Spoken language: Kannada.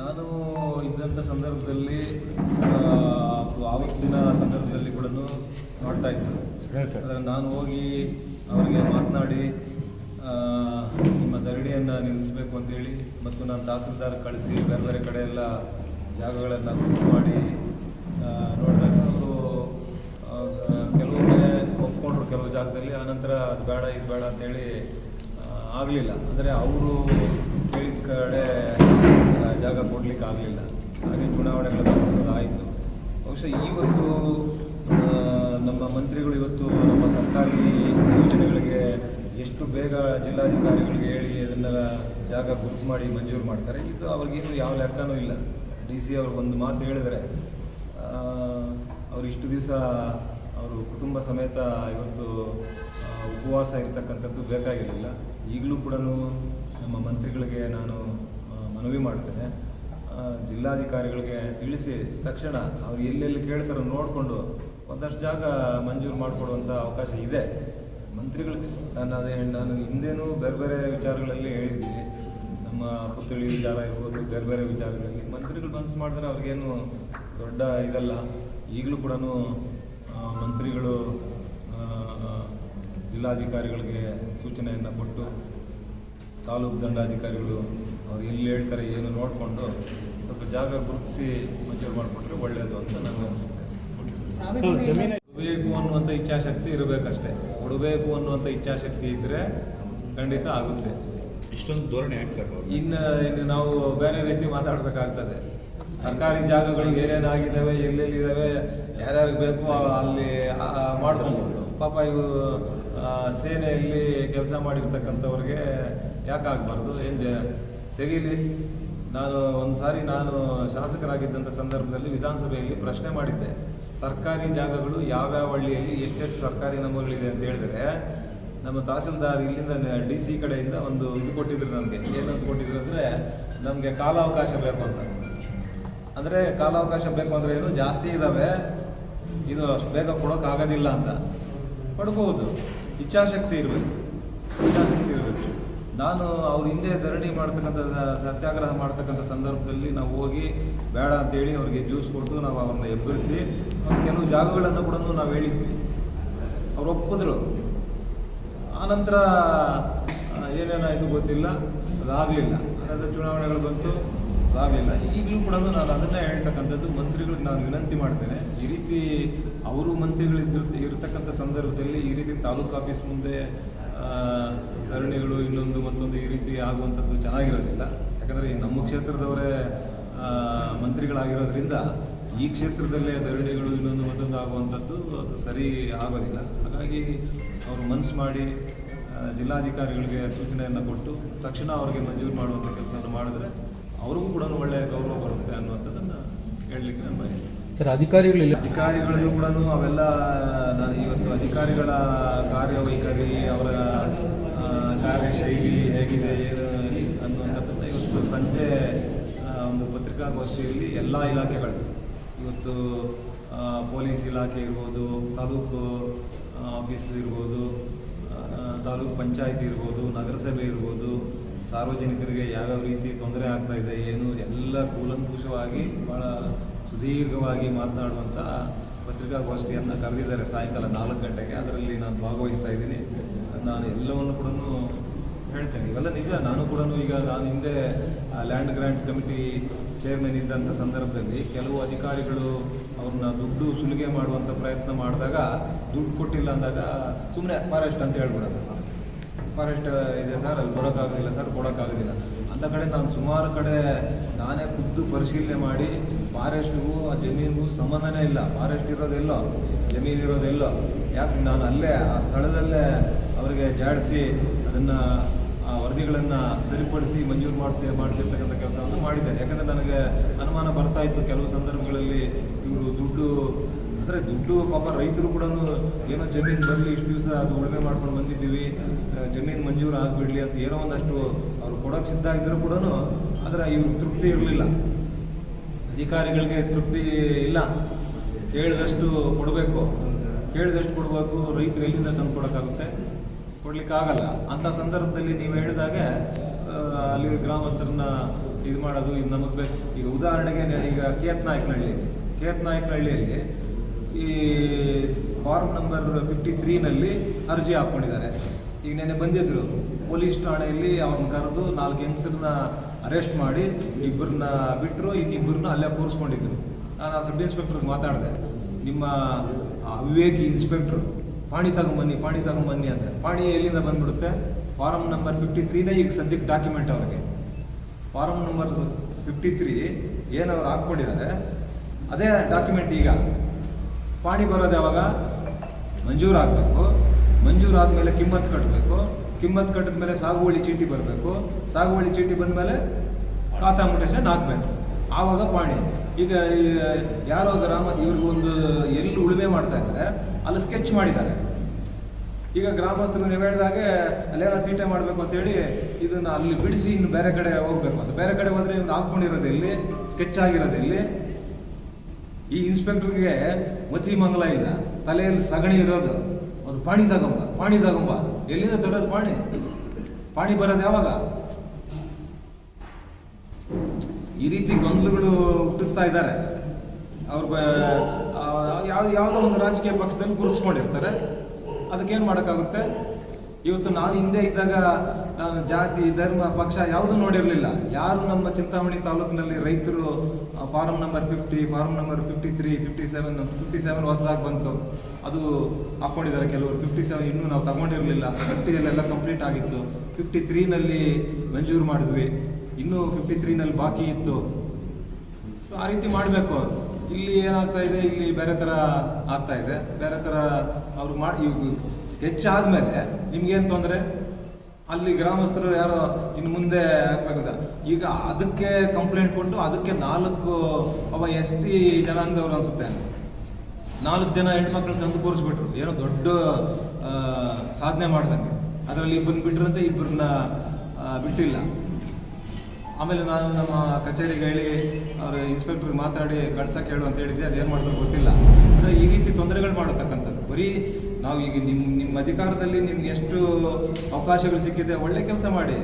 ನಾನು ಇದ್ದಂಥ ಸಂದರ್ಭದಲ್ಲಿ ಆವತ್ತಿನ ಸಂದರ್ಭದಲ್ಲಿ ಕೂಡ ನೋಡ್ತಾ ಇದ್ದೆ. ಅದರ ನಾನು ಹೋಗಿ ಅವರಿಗೆ ಮಾತನಾಡಿ ನಿಮ್ಮ ಧರಣಿಯನ್ನು ನಿಲ್ಲಿಸಬೇಕು ಅಂತೇಳಿ ಮತ್ತು ನಾನು ತಹಸೀಲ್ದಾರ್ ಕಳಿಸಿ ಬೇರೆ ಬೇರೆ ಕಡೆ ಎಲ್ಲ ಜಾಗಗಳನ್ನು ಬುಕ್ ಮಾಡಿ ನೋಡಿದಾಗ ಅವರು ಕೆಲವೊಮ್ಮೆ ಒಪ್ಕೊಂಡ್ರು ಕೆಲವು ಜಾಗದಲ್ಲಿ ಆನಂತರ ಅದು ಬೇಡ ಇದು ಬೇಡ ಅಂತೇಳಿ ಆಗಲಿಲ್ಲ. ಅಂದರೆ ಅವರು ಕೇಳಿದ ಕಡೆ ಜಾಗ ಕೊಡಲಿಕ್ಕೆ ಆಗಲಿಲ್ಲ. ಹಾಗೆ ಚುನಾವಣೆಗಳು ಆಯಿತು. ಬಹುಶಃ ಇವತ್ತು ನಮ್ಮ ಮಂತ್ರಿಗಳು ಇವತ್ತು ನಮ್ಮ ಸರ್ಕಾರಿ ಯೋಜನೆಗಳಿಗೆ ಎಷ್ಟು ಬೇಗ ಜಿಲ್ಲಾಧಿಕಾರಿಗಳಿಗೆ ಹೇಳಿ ಅದನ್ನೆಲ್ಲ ಜಾಗ ಗುರುತು ಮಾಡಿ ಮಂಜೂರು ಮಾಡ್ತಾರೆ. ಇದು ಅವ್ರಿಗೇನು ಯಾವ ಲೆಕ್ಕನೂ ಇಲ್ಲ. ಡಿ ಸಿ ಅವರು ಒಂದು ಮಾತು ಹೇಳಿದರೆ ಅವರು ಇಷ್ಟು ದಿವಸ ಅವರು ಕುಟುಂಬ ಸಮೇತ ಇವತ್ತು ಉಪವಾಸ ಇರತಕ್ಕಂಥದ್ದು ಬೇಕಾಗಿರಲಿಲ್ಲ. ಈಗಲೂ ಕೂಡ ನಮ್ಮ ಮಂತ್ರಿಗಳಿಗೆ ನಾನು ಮನವಿ ಮಾಡ್ತೇನೆ. ಜಿಲ್ಲಾಧಿಕಾರಿಗಳಿಗೆ ತಿಳಿಸಿ ತಕ್ಷಣ ಅವ್ರು ಎಲ್ಲೆಲ್ಲಿ ಕೇಳ್ತಾರೋ ನೋಡಿಕೊಂಡು ಒಂದಷ್ಟು ಜಾಗ ಮಂಜೂರು ಮಾಡಿಕೊಡುವಂಥ ಅವಕಾಶ ಇದೆ. ಮಂತ್ರಿಗಳು ನಾನು ಅದೇ ನಾನು ಹಿಂದೇನೂ ಬೇರೆ ಬೇರೆ ವಿಚಾರಗಳಲ್ಲಿ ಹೇಳಿದ್ದೀನಿ. ನಮ್ಮ ಪುತ್ಥಳಿ ವಿಚಾರ ಇರ್ಬೋದು, ಬೇರೆ ಬೇರೆ ವಿಚಾರಗಳಲ್ಲಿ. ಮಂತ್ರಿಗಳು ಮನಸ್ಸು ಮಾಡಿದ್ರೆ ಅವ್ರಿಗೇನು ದೊಡ್ಡ ಇದಲ್ಲ. ಈಗಲೂ ಕೂಡ ಮಂತ್ರಿಗಳು ಜಿಲ್ಲಾಧಿಕಾರಿಗಳಿಗೆ ಸೂಚನೆಯನ್ನು ಕೊಟ್ಟು ತಾಲೂಕು ದಂಡಾಧಿಕಾರಿಗಳು ಅವ್ರು ಎಲ್ಲಿ ಹೇಳ್ತಾರೆ ಏನು ನೋಡಿಕೊಂಡು ಸ್ವಲ್ಪ ಜಾಗ ಗುರುತಿಸಿ ಮಂಜೂರು ಮಾಡಿಕೊಟ್ರೆ ಒಳ್ಳೆಯದು ಅಂತ ನನಗೆ ಅನಿಸುತ್ತೆ. ಕೊಡಬೇಕು ಅನ್ನುವಂಥ ಇಚ್ಛಾಶಕ್ತಿ ಇರಬೇಕಷ್ಟೇ. ಕೊಡಬೇಕು ಅನ್ನುವಂಥ ಇಚ್ಛಾಶಕ್ತಿ ಇದ್ದರೆ ಖಂಡಿತ ಆಗುತ್ತೆ. ಇಷ್ಟೊಂದು ಧೋರಣೆ? ಇನ್ನು ಇನ್ನು ನಾವು ಬೇರೆ ರೀತಿ ಮಾತಾಡಬೇಕಾಗ್ತದೆ. ಸರ್ಕಾರಿ ಜಾಗಗಳು ಏನೇನು ಆಗಿದ್ದಾವೆ ಎಲ್ಲೆಲ್ಲಿದ್ದಾವೆ ಯಾರ್ಯಾರಿಗೆ ಬೇಕು ಅಲ್ಲಿ ಮಾಡ್ಕೊಬೋದು ಪಾಪ ಇವು ಆ, ಸೇನೆಯಲ್ಲಿ ಕೆಲಸ ಮಾಡಿರ್ತಕ್ಕಂಥವ್ರಿಗೆ ಯಾಕೆ ಆಗಬಾರ್ದು ಏನು ತೆಗೀಲಿ. ನಾನು ಒಂದು ಸಾರಿ ನಾನು ಶಾಸಕರಾಗಿದ್ದಂಥ ಸಂದರ್ಭದಲ್ಲಿ ವಿಧಾನಸಭೆಯಲ್ಲಿ ಪ್ರಶ್ನೆ ಮಾಡಿದ್ದೆ. ಸರ್ಕಾರಿ ಜಾಗಗಳು ಯಾವ್ಯಾವ ಹಳ್ಳಿಯಲ್ಲಿ ಎಷ್ಟೆಷ್ಟು ಸರ್ಕಾರಿ ನಮೂನೆಗಳಿದೆ ಅಂತ ಹೇಳಿದ್ರೆ, ನಮ್ಮ ತಹಸೀಲ್ದಾರ್ ಇಲ್ಲಿಂದ ಡಿ ಸಿ ಕಡೆಯಿಂದ ಒಂದು ಇದು ಕೊಟ್ಟಿದ್ರು ನಮಗೆ. ಏನಂತ ಕೊಟ್ಟಿದ್ರು ಅಂದರೆ, ನಮಗೆ ಕಾಲಾವಕಾಶ ಬೇಕು ಅಂತ. ಅಂದರೆ ಕಾಲಾವಕಾಶ ಬೇಕು ಅಂದರೆ ಏನು? ಜಾಸ್ತಿ ಇದ್ದಾವೆ ಇದು ಅಷ್ಟು ಬೇಗ ಕೊಡೋಕ್ಕಾಗೋದಿಲ್ಲ ಅಂತ. ಕೊಡ್ಬೋದು ಇಚ್ಛಾಶಕ್ತಿ ಇರಬೇಕು. ಇಚ್ಛಾಶಕ್ತಿ ನಾನು ಅವ್ರ ಹಿಂದೆ ಧರಣಿ ಮಾಡ್ತಕ್ಕಂಥ ಸತ್ಯಾಗ್ರಹ ಮಾಡ್ತಕ್ಕಂಥ ಸಂದರ್ಭದಲ್ಲಿ ನಾವು ಹೋಗಿ ಬೇಡ ಅಂತೇಳಿ ಅವ್ರಿಗೆ ಜ್ಯೂಸ್ ಕೊಟ್ಟು ನಾವು ಅವ್ರನ್ನ ಎಬ್ಬರಿಸಿ ಕೆಲವು ಜಾಗಗಳನ್ನು ಕೂಡ ನಾವು ಹೇಳಿದ್ವಿ. ಅವ್ರು ಒಪ್ಪಿದ್ರು. ಆನಂತರ ಏನೇನಾಯಿತು ಗೊತ್ತಿಲ್ಲ. ಅದಾಗಲಿಲ್ಲ. ಅದಾದ ಚುನಾವಣೆಗಳು ಬಂತು. ಅದಾಗಲಿಲ್ಲ. ಈಗಲೂ ಕೂಡ ನಾನು ಅದನ್ನೇ ಹೇಳ್ತಕ್ಕಂಥದ್ದು, ಮಂತ್ರಿಗಳಿಗೆ ನಾನು ವಿನಂತಿ ಮಾಡ್ತೇನೆ. ಈ ರೀತಿ ಅವರು ಮಂತ್ರಿಗಳಿದ್ದ ಇರತಕ್ಕಂಥ ಸಂದರ್ಭದಲ್ಲಿ ಈ ರೀತಿ ತಾಲೂಕು ಆಫೀಸ್ ಮುಂದೆ ಧರಣಿಗಳು ಇನ್ನೊಂದು ಮತ್ತೊಂದು ಈ ರೀತಿ ಆಗುವಂಥದ್ದು ಚೆನ್ನಾಗಿರೋದಿಲ್ಲ. ಯಾಕಂದರೆ ಈ ನಮ್ಮ ಕ್ಷೇತ್ರದವರೇ ಮಂತ್ರಿಗಳಾಗಿರೋದ್ರಿಂದ ಈ ಕ್ಷೇತ್ರದಲ್ಲೇ ಧರಣಿಗಳು ಇನ್ನೊಂದು ಮತ್ತೊಂದು ಆಗುವಂಥದ್ದು ಅದು ಸರಿ ಆಗೋದಿಲ್ಲ. ಹಾಗಾಗಿ ಅವರು ಮನಸ್ಸು ಮಾಡಿ ಜಿಲ್ಲಾಧಿಕಾರಿಗಳಿಗೆ ಸೂಚನೆಯನ್ನು ಕೊಟ್ಟು ತಕ್ಷಣ ಅವರಿಗೆ ಮಂಜೂರು ಮಾಡುವಂಥ ಕೆಲಸವನ್ನು ಮಾಡಿದ್ರೆ ಅವ್ರಿಗೂ ಕೂಡ ಒಳ್ಳೆಯ ಗೌರವ ಬರುತ್ತೆ ಅನ್ನುವಂಥದ್ದನ್ನು ಹೇಳಲಿಕ್ಕೆ ನಾನು ಬಯಸ್ತೇನೆ ಸರ್ ಅಧಿಕಾರಿಗಳಿಲ್ಲ ಅಧಿಕಾರಿಗಳಿಗೂ ಕೂಡ ಅವೆಲ್ಲ ನಾನು ಇವತ್ತು ಅಧಿಕಾರಿಗಳ ಕಾರ್ಯವೈಖರಿ ಅವರ ಆ, ಕಾರ್ಯಶೈಲಿ ಹೇಗಿದೆ ಏನು ಅನ್ನುವಂಥದ್ದನ್ನು ಇವತ್ತು ಸಂಜೆ ಒಂದು ಪತ್ರಿಕಾಗೋಷ್ಠಿಯಲ್ಲಿ ಎಲ್ಲ ಇಲಾಖೆಗಳು ಇವತ್ತು ಪೊಲೀಸ್ ಇಲಾಖೆ ಇರ್ಬೋದು ತಾಲೂಕು ಆಫೀಸ್ ಇರ್ಬೋದು ತಾಲೂಕು ಪಂಚಾಯತಿ ಇರ್ಬೋದು ನಗರಸಭೆ ಇರ್ಬೋದು ಸಾರ್ವಜನಿಕರಿಗೆ ಯಾವ್ಯಾವ ರೀತಿ ತೊಂದರೆ ಆಗ್ತಾ ಇದೆ ಏನು ಎಲ್ಲ ಕೂಲಂಕುಷವಾಗಿ ಭಾಳ ಸುದೀರ್ಘವಾಗಿ ಮಾತನಾಡುವಂಥ ಪತ್ರಿಕಾಗೋಷ್ಠಿಯನ್ನು ಕರೆದಿದ್ದಾರೆ ಸಾಯಂಕಾಲ ನಾಲ್ಕು ಗಂಟೆಗೆ. ಅದರಲ್ಲಿ ನಾನು ಭಾಗವಹಿಸ್ತಾ ಇದ್ದೀನಿ. ನಾನು ಎಲ್ಲವನ್ನು ಕೂಡ ಹೇಳ್ತೇನೆ. ಇವೆಲ್ಲ ನಿಜ. ನಾನು ಕೂಡ ಈಗ ನಾನು ಹಿಂದೆ ಲ್ಯಾಂಡ್ ಗ್ರ್ಯಾಂಟ್ ಕಮಿಟಿ ಚೇರ್ಮನ್ ಇದ್ದಂಥ ಸಂದರ್ಭದಲ್ಲಿ ಕೆಲವು ಅಧಿಕಾರಿಗಳು ಅವ್ರನ್ನ ದುಡ್ಡು ಸುಲಿಗೆ ಮಾಡುವಂಥ ಪ್ರಯತ್ನ ಮಾಡಿದಾಗ, ದುಡ್ಡು ಕೊಟ್ಟಿಲ್ಲ ಅಂದಾಗ ಸುಮ್ಮನೆ ಫಾರೆಸ್ಟ್ ಅಂತ ಹೇಳ್ಬಿಡೋದು. ಫಾರೆಸ್ಟ್ ಇದೆ ಸರ್, ಅಲ್ಲಿ ಬರೋಕ್ಕಾಗೋದಿಲ್ಲ ಸರ್ ಕೊಡೋಕ್ಕಾಗೋದಿಲ್ಲ ಅಂಥ ಕಡೆ ನಾನು ಸುಮಾರು ಕಡೆ ನಾನೇ ಖುದ್ದು ಪರಿಶೀಲನೆ ಮಾಡಿ ಫಾರೆಸ್ಟ್ಗೂ ಆ ಜಮೀನಿಗೂ ಸಂಬಂಧನೇ ಇಲ್ಲ. ಫಾರೆಸ್ಟ್ ಇರೋದೆಲ್ಲೋ ಜಮೀನು ಇರೋದೆಲ್ಲೋ ಯಾಕೆ ನಾನು ಅಲ್ಲೇ, ಆ ಸ್ಥಳದಲ್ಲೇ ಅವರಿಗೆ ಜಾಡಿಸಿ ಅದನ್ನು, ಆ ವರದಿಗಳನ್ನು ಸರಿಪಡಿಸಿ ಮಂಜೂರು ಮಾಡಿಸಿ, ಮಾಡಿಸಿರ್ತಕ್ಕಂಥ ಕೆಲಸವನ್ನು ಮಾಡಿದ್ದಾರೆ. ಯಾಕಂದರೆ ನನಗೆ ಅನುಮಾನ ಬರ್ತಾ ಇತ್ತು ಕೆಲವು ಸಂದರ್ಭಗಳಲ್ಲಿ ಇವರು ದುಡ್ಡು, ಅಂದರೆ ದುಡ್ಡು ಪಾಪ ರೈತರು ಕೂಡ ಏನೋ ಜಮೀನು ಬರಲಿ ಇಷ್ಟು ದಿವಸ ಅದು ಉಳುಮೆ ಮಾಡ್ಕೊಂಡು ಬಂದಿದ್ದೀವಿ ಜಮೀನು ಮಂಜೂರು ಆಗಿಬಿಡಲಿ ಅಂತ ಏನೋ ಒಂದಷ್ಟು ಅವರು ಕೊಡೋಕೆ ಸಿದ್ಧ ಇದ್ದರೂ ಕೂಡ ಆದರೆ ಇವ್ರಿಗೆ ತೃಪ್ತಿ ಇರಲಿಲ್ಲ. ಅಧಿಕಾರಿಗಳಿಗೆ ತೃಪ್ತಿ ಇಲ್ಲ. ಕೇಳಿದಷ್ಟು ಕೊಡಬೇಕು. ಕೇಳಿದಷ್ಟು ಕೊಡಬೇಕು. ರೈತರು ಎಲ್ಲಿಂದ ತಂದು ಕೊಡೋಕ್ಕಾಗುತ್ತೆ? ಕೊಡ್ಲಿಕ್ಕೆ ಆಗಲ್ಲ ಅಂಥ ಸಂದರ್ಭದಲ್ಲಿ ನೀವು ಹೇಳಿದಾಗೆ ಅಲ್ಲಿ ಗ್ರಾಮಸ್ಥರನ್ನ ಇದು ಮಾಡೋದು ಇದು ನಮಗೆ ಬೇಕು ಈಗ ಉದಾಹರಣೆಗೆ ಈಗ ಕೇತ್ ನಾಯಕನಹಳ್ಳಿ. ಕೇತ್ ನಾಯಕನಹಳ್ಳಿಯಲ್ಲಿ ಈ ಫಾರ್ಮ್ ನಂಬರ್ ಫಿಫ್ಟಿ ತ್ರೀನಲ್ಲಿ ಅರ್ಜಿ ಹಾಕ್ಕೊಂಡಿದ್ದಾರೆ. ಈಗ ನೆನೆ ಬಂದಿದ್ರು. ಪೊಲೀಸ್ ಠಾಣೆಯಲ್ಲಿ ಅವ್ರನ್ನ ಕರೆದು ನಾಲ್ಕು ಹೆಂಗಸರನ್ನ ಅರೆಸ್ಟ್ ಮಾಡಿ ಇಬ್ಬರನ್ನ ಬಿಟ್ಟರು ಇನ್ನಿಬ್ಬರನ್ನ ಅಲ್ಲೇ ಕೂರಿಸ್ಕೊಂಡಿದ್ರು. ನಾನು ಆ ಸಬ್ ಇನ್ಸ್ಪೆಕ್ಟ್ರಿಗೆ ಮಾತಾಡಿದೆ. ನಿಮ್ಮ ವಿವೇಕಿ ಇನ್ಸ್ಪೆಕ್ಟ್ರು ಪಾಣಿ ತಗೊಂಬನ್ನಿ ಪಾಣಿ ತಗೊಂಬನ್ನಿ ಅಂತ. ಪಾಣಿ ಎಲ್ಲಿಂದ ಬಂದ್ಬಿಡುತ್ತೆ? ಫಾರಮ್ ನಂಬರ್ ಫಿಫ್ಟಿ ತ್ರೀನೇ ಈಗ ಸದ್ಯಕ್ಕೆ ಡಾಕ್ಯುಮೆಂಟ್ ಅವ್ರಿಗೆ. ಫಾರಮ್ ನಂಬರ್ ಫಿಫ್ಟಿ ತ್ರೀ ಏನು ಅವ್ರು ಹಾಕ್ಕೊಂಡಿದ್ದಾರೆ? ಅದೇ ಡಾಕ್ಯುಮೆಂಟ್ ಈಗ. ಪಾಣಿ ಬರೋದು ಯಾವಾಗ? ಮಂಜೂರು ಆಗಬೇಕು. ಮಂಜೂರು ಆದಮೇಲೆ ಕಿಮ್ಮತ್ ಕಟ್ಟಬೇಕು ಕಿಮ್ಮತ್ ಕಟ್ಟಿದ ಮೇಲೆ ಸಾಗುವಳಿ ಚೀಟಿ ಬರಬೇಕು. ಸಾಗುವಳಿ ಚೀಟಿ ಬಂದಮೇಲೆ ಖಾತಾ ಮುಟೇಶನ್ ಹಾಕಬೇಕು. ಆವಾಗ ಪಾಣಿ. ಈಗ ಯಾರೋ ಗ್ರಾಮ, ಇವ್ರಿಗೊಂದು ಎಲ್ಲಿ ಉಳುಮೆ ಮಾಡ್ತಾ ಇದ್ದಾರೆ. ಅಲ್ಲಿ ಸ್ಕೆಚ್ ಮಾಡಿದ್ದಾರೆ. ಈಗ ಗ್ರಾಮಸ್ಥರು ನೀವು ಹೇಳಿದಾಗೆ ಅಲ್ಲೇನೋ ತೀಟೆ ಮಾಡಬೇಕು ಅಂತೇಳಿ ಇದನ್ನು ಅಲ್ಲಿ ಬಿಡಿಸಿ ಇನ್ನು ಬೇರೆ ಕಡೆ ಹೋಗ್ಬೇಕು. ಅಂತ ಬೇರೆ ಕಡೆ ಹೋದರೆ ಇವ್ನು ಹಾಕ್ಕೊಂಡಿರೋದು ಎಲ್ಲಿ? ಸ್ಕೆಚ್ ಆಗಿರೋದು ಎಲ್ಲಿ? ಈ ಇನ್ಸ್ಪೆಕ್ಟ್ರಿಗೆ ಮತಿ ಮಂಗಲ ಇಲ್ಲ. ತಲೆಯಲ್ಲಿ ಸಗಣಿ ಇರೋದು. ಒಂದು ಪಾಣಿ ತಗೊಂಬ ಪಾಣಿ ತಗೊಂಬ. ಎಲ್ಲಿಂದ ತರೋದು ಪಾಣಿ? ಪಾಣಿ ಬರೋದು ಯಾವಾಗ? ಈ ರೀತಿ ಗೊಂದಲಗಳು ಹುಟ್ಟಿಸ್ತಾ ಇದ್ದಾರೆ. ಅವ್ರ ಯಾವ ಯಾವುದೋ ಒಂದು ರಾಜಕೀಯ ಪಕ್ಷದಲ್ಲಿ ಗುರುತಿಸ್ಕೊಂಡಿರ್ತಾರೆ ಅದಕ್ಕೇನು ಮಾಡೋಕ್ಕಾಗುತ್ತೆ? ಇವತ್ತು ನಾನು ಹಿಂದೆ ಇದ್ದಾಗ ನಾನು ಜಾತಿ, ಧರ್ಮ, ಪಕ್ಷ ಯಾವುದೂ ನೋಡಿರಲಿಲ್ಲ. ಯಾರು ನಮ್ಮ ಚಿಂತಾಮಣಿ ತಾಲೂಕಿನಲ್ಲಿ ರೈತರು form number fifty form number fifty three fifty seven fifty seven ಹೊಸದಾಗಿ ಬಂತು. ಅದು ಹಾಕ್ಕೊಂಡಿದ್ದಾರೆ ಕೆಲವರು. ಫಿಫ್ಟಿ ಸೆವೆನ್ ಇನ್ನೂ ನಾವು ತಗೊಂಡಿರಲಿಲ್ಲ. ಫಿಫ್ಟಿಯಲ್ಲೆಲ್ಲ ಕಂಪ್ಲೀಟ್ ಆಗಿತ್ತು. ಫಿಫ್ಟಿ ತ್ರೀನಲ್ಲಿ ಮಂಜೂರು ಮಾಡಿದ್ವಿ. ಇನ್ನೂ ಫಿಫ್ಟಿ ತ್ರೀನಲ್ಲಿ ಬಾಕಿ ಇತ್ತು. ಆ ರೀತಿ ಮಾಡಬೇಕು. ಇಲ್ಲಿ ಏನಾಗ್ತಾ ಇದೆ? ಇಲ್ಲಿ ಬೇರೆ ಥರ ಆಗ್ತಾ ಇದೆ. ಬೇರೆ ಥರ ಅವ್ರು ಮಾಡಿ ಸ್ಕೆಚ್ ಆದಮೇಲೆ ನಿಮ್ಗೇನು ತೊಂದರೆ? ಅಲ್ಲಿ ಗ್ರಾಮಸ್ಥರು ಯಾರೋ ಇನ್ನು ಮುಂದೆ ಆಗ್ಬೇಕಂತ ಈಗ ಅದಕ್ಕೆ ಕಂಪ್ಲೇಂಟ್ ಕೊಟ್ಟು ಅದಕ್ಕೆ ನಾಲ್ಕು, ಅವ ಎಸ್ ಟಿ ಜನಾಂಗದವ್ರು ಅನಿಸುತ್ತೆ. ನಾಲ್ಕು ಜನ ಹೆಣ್ಮಕ್ಳು ತಂದು ಕೂರಿಸ್ಬಿಟ್ರು. ಏನೋ ದೊಡ್ಡ ಸಾಧನೆ ಮಾಡ್ದಂಗೆ. ಅದರಲ್ಲಿ ಇಬ್ಬರನ್ನ ಬಿಟ್ರಂತೆ ಇಬ್ಬರನ್ನ ಬಿಟ್ಟಿಲ್ಲ. ಆಮೇಲೆ ನಾನು ನಮ್ಮ ಕಚೇರಿಗೆ ಹೇಳಿ ಅವ್ರ ಇನ್ಸ್ಪೆಕ್ಟ್ರಿಗೆ ಮಾತಾಡಿ ಕಳ್ಸಕ್ಕೆ ಹೇಳು ಅಂತ ಹೇಳಿದ್ದೆ. ಅದೇನು ಮಾಡಿದ್ರು ಗೊತ್ತಿಲ್ಲ. ಅಂದರೆ ಈ ರೀತಿ ತೊಂದರೆಗಳು ಬರೀ ನಾವು ಈಗ ನಿಮ್ಮ ನಿಮ್ಮ ಅಧಿಕಾರದಲ್ಲಿ ನಿಮ್ಗೆ ಎಷ್ಟು ಅವಕಾಶಗಳು ಸಿಕ್ಕಿದೆ ಒಳ್ಳೆ ಕೆಲಸ ಮಾಡಿ.